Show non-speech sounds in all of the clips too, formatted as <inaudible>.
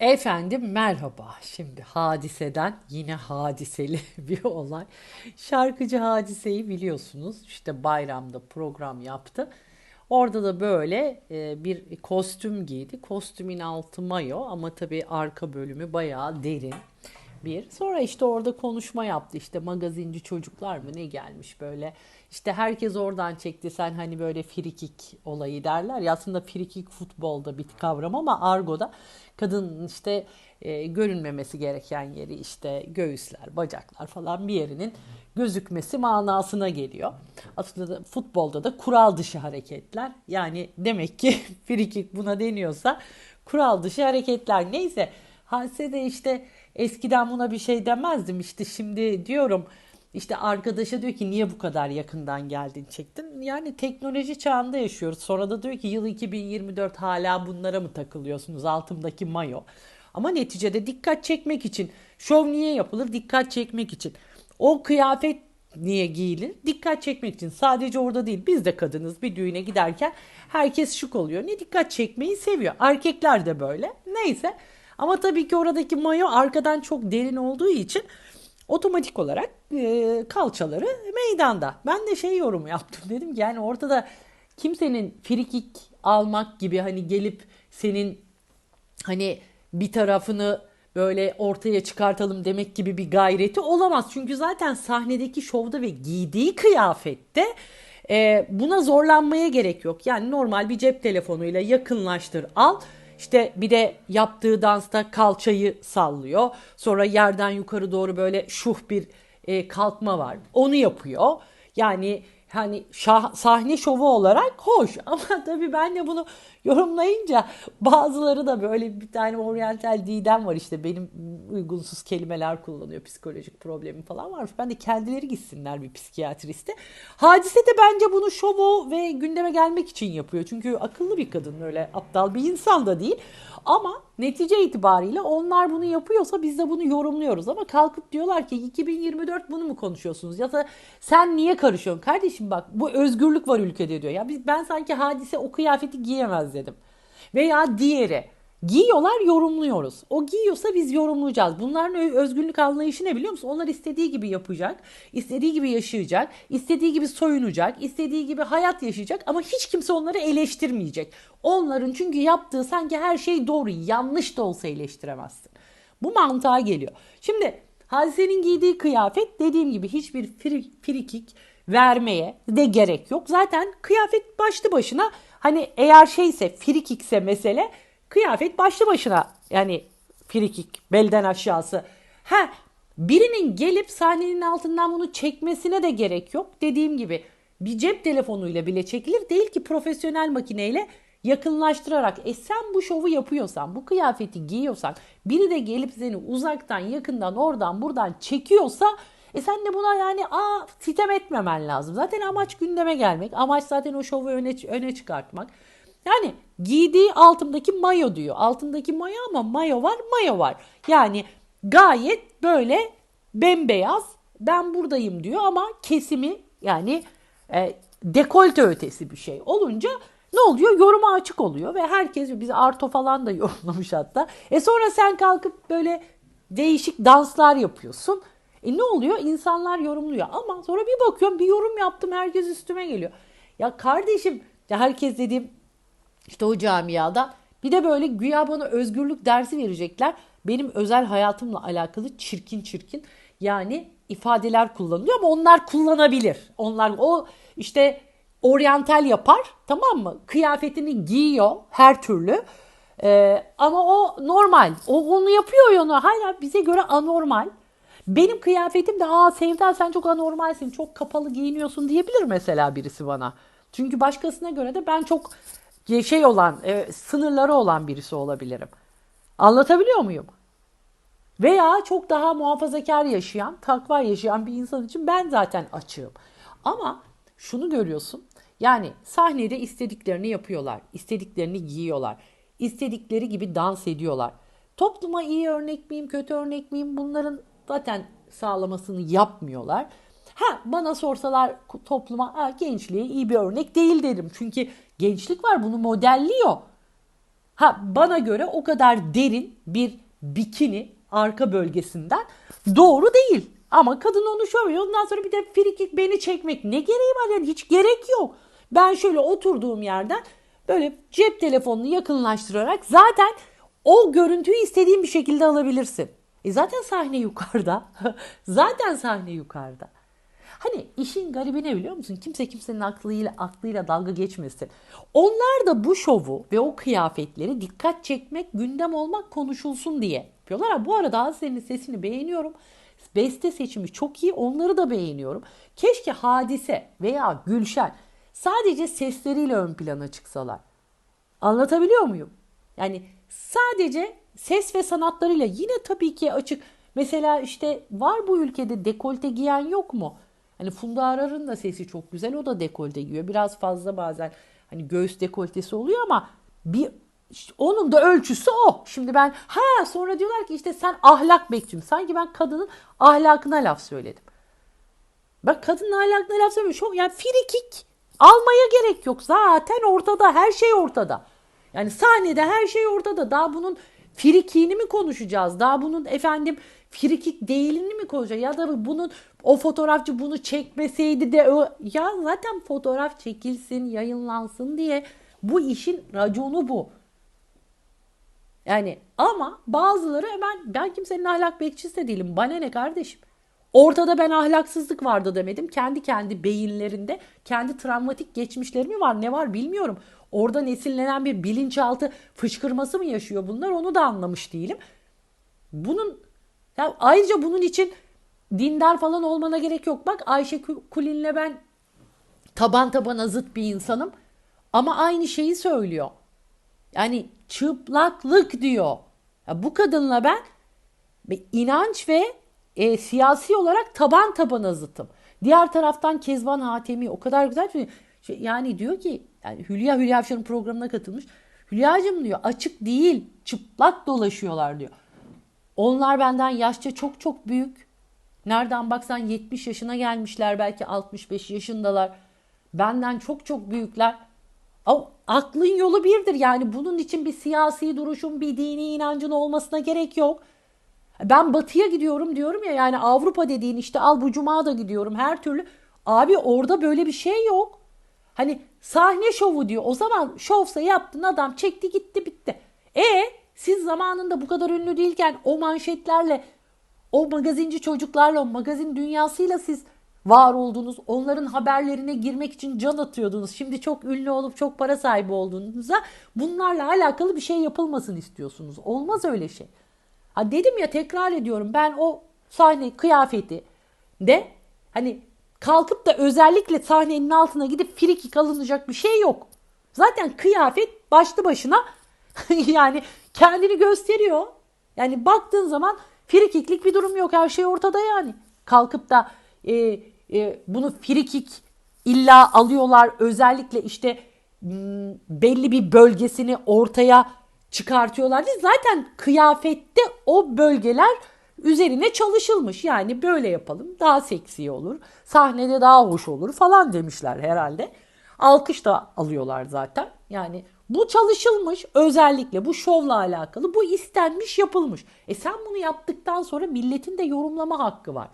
Efendim merhaba. Şimdi hadiseden yine hadiseli <laughs> bir olay. Şarkıcı hadiseyi biliyorsunuz. İşte bayramda program yaptı. Orada da böyle e, bir kostüm giydi. Kostümün altı mayo ama tabii arka bölümü bayağı derin bir. Sonra işte orada konuşma yaptı. İşte magazinci çocuklar mı ne gelmiş böyle. İşte herkes oradan çekti. Sen hani böyle frikik olayı derler ya aslında frikik futbolda bir kavram ama argoda kadının işte e, görünmemesi gereken yeri işte göğüsler, bacaklar falan bir yerinin gözükmesi manasına geliyor. Aslında futbolda da kural dışı hareketler. Yani demek ki <laughs> frikik buna deniyorsa kural dışı hareketler. Neyse Hadise de işte eskiden buna bir şey demezdim işte şimdi diyorum işte arkadaşa diyor ki niye bu kadar yakından geldin çektin? Yani teknoloji çağında yaşıyoruz. Sonra da diyor ki yıl 2024 hala bunlara mı takılıyorsunuz altımdaki mayo? Ama neticede dikkat çekmek için. Şov niye yapılır? Dikkat çekmek için. O kıyafet niye giyilir? Dikkat çekmek için. Sadece orada değil. Biz de kadınız bir düğüne giderken herkes şık oluyor. Ne dikkat çekmeyi seviyor. Erkekler de böyle. Neyse. Ama tabii ki oradaki mayo arkadan çok derin olduğu için otomatik olarak e, kalçaları meydanda. Ben de şey yorum yaptım <laughs> dedim ki yani ortada kimsenin frikik almak gibi hani gelip senin hani bir tarafını böyle ortaya çıkartalım demek gibi bir gayreti olamaz. Çünkü zaten sahnedeki şovda ve giydiği kıyafette e, buna zorlanmaya gerek yok. Yani normal bir cep telefonuyla yakınlaştır al işte bir de yaptığı dansta kalçayı sallıyor. Sonra yerden yukarı doğru böyle şuh bir e, kalkma var. Onu yapıyor. Yani hani şah, sahne şovu olarak hoş <laughs> ama tabii ben de bunu yorumlayınca bazıları da böyle bir tane oryantal didem var işte benim uygunsuz kelimeler kullanıyor psikolojik problemi falan varmış. Ben de kendileri gitsinler bir psikiyatriste. Hadise de bence bunu şovu ve gündeme gelmek için yapıyor. Çünkü akıllı bir kadın öyle aptal bir insan da değil. Ama netice itibariyle onlar bunu yapıyorsa biz de bunu yorumluyoruz. Ama kalkıp diyorlar ki 2024 bunu mu konuşuyorsunuz? Ya da sen niye karışıyorsun? Kardeşim bak bu özgürlük var ülkede diyor. Ya biz, ben sanki hadise o kıyafeti giyemez dedim. Veya diğeri. Giyiyorlar yorumluyoruz. O giyiyorsa biz yorumlayacağız. Bunların özgürlük anlayışı ne biliyor musun? Onlar istediği gibi yapacak, istediği gibi yaşayacak, istediği gibi soyunacak, istediği gibi hayat yaşayacak ama hiç kimse onları eleştirmeyecek. Onların çünkü yaptığı sanki her şey doğru, yanlış da olsa eleştiremezsin. Bu mantığa geliyor. Şimdi Hadise'nin giydiği kıyafet dediğim gibi hiçbir frikik vermeye de gerek yok. Zaten kıyafet başlı başına hani eğer şeyse frikikse mesele Kıyafet başlı başına yani frikik belden aşağısı. Ha birinin gelip sahnenin altından bunu çekmesine de gerek yok. Dediğim gibi bir cep telefonuyla bile çekilir değil ki profesyonel makineyle yakınlaştırarak e sen bu şovu yapıyorsan bu kıyafeti giyiyorsan biri de gelip seni uzaktan yakından oradan buradan çekiyorsa e sen de buna yani aa sitem etmemen lazım. Zaten amaç gündeme gelmek. Amaç zaten o şovu öne, öne çıkartmak. Yani giydiği altındaki mayo diyor. Altındaki mayo ama mayo var mayo var. Yani gayet böyle bembeyaz ben buradayım diyor ama kesimi yani e, dekolte ötesi bir şey olunca ne oluyor? Yoruma açık oluyor ve herkes bizi Arto falan da <laughs> yorumlamış hatta. E sonra sen kalkıp böyle değişik danslar yapıyorsun. E ne oluyor? İnsanlar yorumluyor ama sonra bir bakıyorum bir yorum yaptım herkes üstüme geliyor. Ya kardeşim herkes dediğim işte o camiada bir de böyle güya bana özgürlük dersi verecekler. Benim özel hayatımla alakalı çirkin çirkin yani ifadeler kullanılıyor ama onlar kullanabilir. Onlar o işte oryantal yapar tamam mı? Kıyafetini giyiyor her türlü. Ee, ama o normal. O onu yapıyor ya onu. Hala bize göre anormal. Benim kıyafetim de aa Sevda sen çok anormalsin. Çok kapalı giyiniyorsun diyebilir mesela birisi bana. Çünkü başkasına göre de ben çok şey olan, e, sınırları olan birisi olabilirim. Anlatabiliyor muyum? Veya çok daha muhafazakar yaşayan, takva yaşayan bir insan için ben zaten açığım. Ama şunu görüyorsun. Yani sahnede istediklerini yapıyorlar. istediklerini giyiyorlar. istedikleri gibi dans ediyorlar. Topluma iyi örnek miyim, kötü örnek miyim bunların zaten sağlamasını yapmıyorlar. Ha bana sorsalar topluma ha, gençliğe iyi bir örnek değil derim. Çünkü gençlik var bunu modelliyor. Ha bana göre o kadar derin bir bikini arka bölgesinden doğru değil. Ama kadın onu şöyle ondan sonra bir de frikik beni çekmek ne gereği var yani hiç gerek yok. Ben şöyle oturduğum yerden böyle cep telefonunu yakınlaştırarak zaten o görüntüyü istediğin bir şekilde alabilirsin. E zaten sahne yukarıda. <laughs> zaten sahne yukarıda. Hani işin garibi ne biliyor musun? Kimse kimsenin aklıyla aklıyla dalga geçmesin. Onlar da bu şovu ve o kıyafetleri dikkat çekmek, gündem olmak, konuşulsun diye yapıyorlar. Ha, bu arada senin sesini beğeniyorum. Beste seçimi çok iyi. Onları da beğeniyorum. Keşke Hadise veya Gülşen sadece sesleriyle ön plana çıksalar. Anlatabiliyor muyum? Yani sadece ses ve sanatlarıyla yine tabii ki açık. Mesela işte var bu ülkede dekolte giyen yok mu? Hani Funda Arar'ın da sesi çok güzel. O da dekolte giyiyor. Biraz fazla bazen hani göğüs dekoltesi oluyor ama bir onun da ölçüsü o. Şimdi ben ha sonra diyorlar ki işte sen ahlak bekçim. Sanki ben kadının ahlakına laf söyledim. Bak kadının ahlakına laf söylemiyorum. Çok yani frikik almaya gerek yok. Zaten ortada her şey ortada. Yani sahnede her şey ortada. Daha bunun frikiğini mi konuşacağız? Daha bunun efendim frikik değilini mi konuşacağız? Ya da bunun o fotoğrafçı bunu çekmeseydi de o ya zaten fotoğraf çekilsin, yayınlansın diye bu işin raconu bu. Yani ama bazıları hemen ben kimsenin ahlak bekçisi de değilim. Bana ne kardeşim? Ortada ben ahlaksızlık vardı demedim. Kendi kendi beyinlerinde kendi travmatik geçmişleri mi var ne var bilmiyorum. Orada nesillenen bir bilinçaltı fışkırması mı yaşıyor bunlar onu da anlamış değilim. Bunun ya ayrıca bunun için dindar falan olmana gerek yok. Bak Ayşe Kulin'le ben taban tabana zıt bir insanım. Ama aynı şeyi söylüyor. Yani çıplaklık diyor. Ya bu kadınla ben inanç ve e, siyasi olarak taban tabana zıtım. Diğer taraftan Kezban Hatemi o kadar güzel ki şey, yani diyor ki yani Hülya Hülya Avşar'ın programına katılmış. Hülya'cığım diyor açık değil çıplak dolaşıyorlar diyor. Onlar benden yaşça çok çok büyük. Nereden baksan 70 yaşına gelmişler belki 65 yaşındalar. Benden çok çok büyükler. Aklın yolu birdir yani bunun için bir siyasi duruşun bir dini inancın olmasına gerek yok. Ben batıya gidiyorum diyorum ya yani Avrupa dediğin işte al bu cuma da gidiyorum her türlü. Abi orada böyle bir şey yok. Hani sahne şovu diyor. O zaman şovsa yaptın adam çekti gitti bitti. E siz zamanında bu kadar ünlü değilken o manşetlerle o magazinci çocuklarla o magazin dünyasıyla siz var oldunuz. Onların haberlerine girmek için can atıyordunuz. Şimdi çok ünlü olup çok para sahibi olduğunuzda bunlarla alakalı bir şey yapılmasın istiyorsunuz. Olmaz öyle şey. Ha dedim ya tekrar ediyorum ben o sahne kıyafeti de hani kalkıp da özellikle sahnenin altına gidip frikik alınacak bir şey yok. Zaten kıyafet başlı başına <laughs> yani kendini gösteriyor. Yani baktığın zaman frikiklik bir durum yok. Her şey ortada yani. Kalkıp da e, e, bunu frikik illa alıyorlar. Özellikle işte m, belli bir bölgesini ortaya çıkartıyorlar. Zaten kıyafette o bölgeler üzerine çalışılmış. Yani böyle yapalım daha seksi olur. Sahnede daha hoş olur falan demişler herhalde. Alkış da alıyorlar zaten. Yani bu çalışılmış özellikle bu şovla alakalı bu istenmiş yapılmış. E sen bunu yaptıktan sonra milletin de yorumlama hakkı var.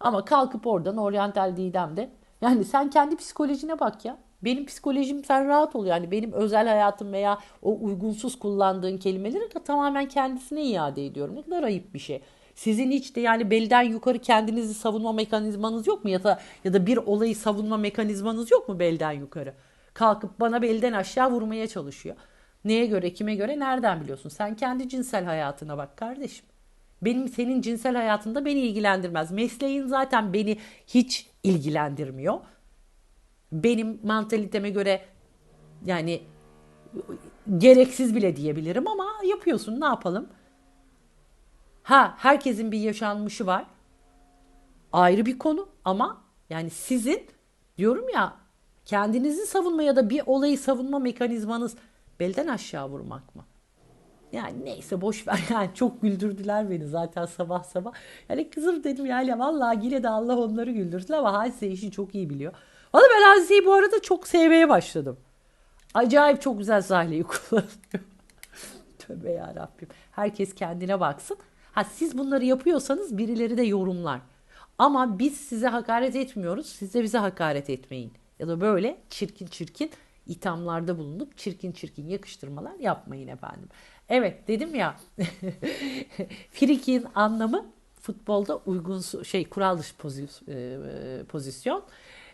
Ama kalkıp oradan Oriental Didem'de yani sen kendi psikolojine bak ya. Benim psikolojim sen rahat ol yani benim özel hayatım veya o uygunsuz kullandığın kelimeleri de tamamen kendisine iade ediyorum. Ne kadar ayıp bir şey. Sizin hiç de yani belden yukarı kendinizi savunma mekanizmanız yok mu ya da ya da bir olayı savunma mekanizmanız yok mu belden yukarı? Kalkıp bana belden aşağı vurmaya çalışıyor. Neye göre, kime göre, nereden biliyorsun? Sen kendi cinsel hayatına bak kardeşim. Benim senin cinsel hayatında beni ilgilendirmez. Mesleğin zaten beni hiç ilgilendirmiyor benim mantaliteme göre yani gereksiz bile diyebilirim ama yapıyorsun ne yapalım? Ha herkesin bir yaşanmışı var. Ayrı bir konu ama yani sizin diyorum ya kendinizi savunma ya da bir olayı savunma mekanizmanız belden aşağı vurmak mı? Yani neyse boş ver <laughs> yani çok güldürdüler beni zaten sabah sabah. Yani kızım dedim yani vallahi yine de Allah onları güldürdü ama hadise işi çok iyi biliyor. Valla ben Azize'yi bu arada çok sevmeye başladım. Acayip çok güzel sahneyi <laughs> kullanıyor. Tövbe yarabbim. Herkes kendine baksın. Ha siz bunları yapıyorsanız birileri de yorumlar. Ama biz size hakaret etmiyoruz. Siz de bize hakaret etmeyin. Ya da böyle çirkin çirkin ithamlarda bulunup çirkin çirkin yakıştırmalar yapmayın efendim. Evet dedim ya <laughs> frikiğin anlamı futbolda uygun şey kural dışı pozisyon. E, pozisyon.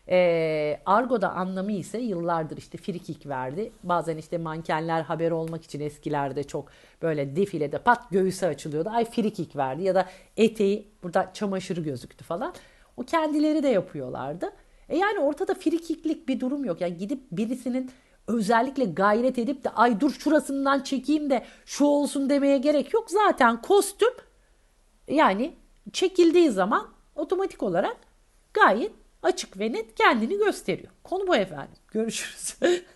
E, Argo'da anlamı ise yıllardır işte frikik verdi. Bazen işte mankenler haber olmak için eskilerde çok böyle defilede pat göğüse açılıyordu. Ay frikik verdi ya da eteği burada çamaşırı gözüktü falan. O kendileri de yapıyorlardı. E yani ortada frikiklik bir durum yok. Yani gidip birisinin özellikle gayret edip de ay dur şurasından çekeyim de şu olsun demeye gerek yok. Zaten kostüm yani çekildiği zaman otomatik olarak gayet açık ve net kendini gösteriyor. Konu bu efendim. Görüşürüz. <laughs>